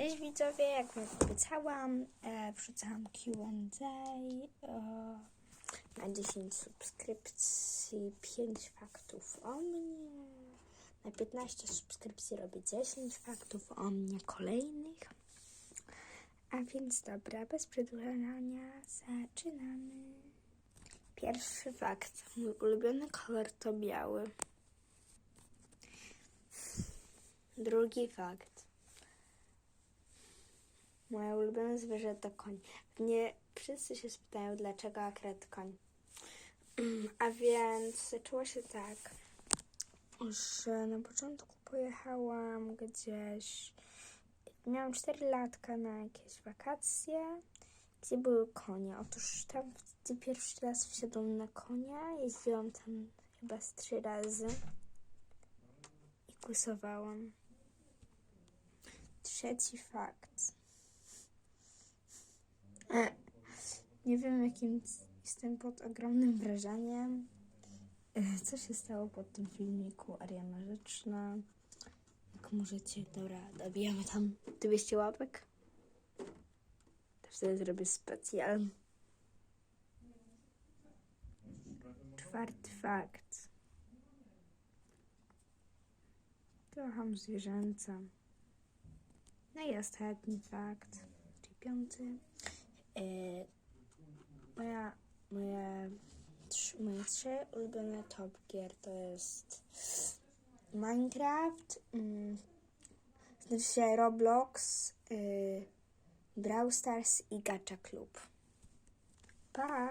Cześć widzowie, jak wam obiecałam, e, wrzucałam Q&A e, na 10 subskrypcji, 5 faktów o mnie. Na 15 subskrypcji robię 10 faktów o mnie kolejnych. A więc dobra, bez przedłużania zaczynamy. Pierwszy fakt. Mój ulubiony kolor to biały. Drugi fakt. Moje ulubione zwierzę to koń. Nie wszyscy się spytają, dlaczego akurat koń. A więc zaczęło się tak, że na początku pojechałam gdzieś. Miałam 4 latka na jakieś wakacje, gdzie były konie. Otóż tam gdzie pierwszy raz wsiadłam na konia, jeździłam tam chyba z trzy razy i kłusowałam. Trzeci fakt. E, Nie wiem, jakim jestem pod ogromnym wrażeniem. Co się stało po tym filmiku Ariana Rzeczna? Jak możecie, dobra, dobijamy tam 200 łapek. To wtedy zrobię specjal. Czwarty fakt. Kocham zwierzęta. No i ostatni fakt, czyli piąty. E, trzy ulubione top gier to jest Minecraft, mm, znaczy się Roblox, y, Brawl Stars i Gacha Club. Pa!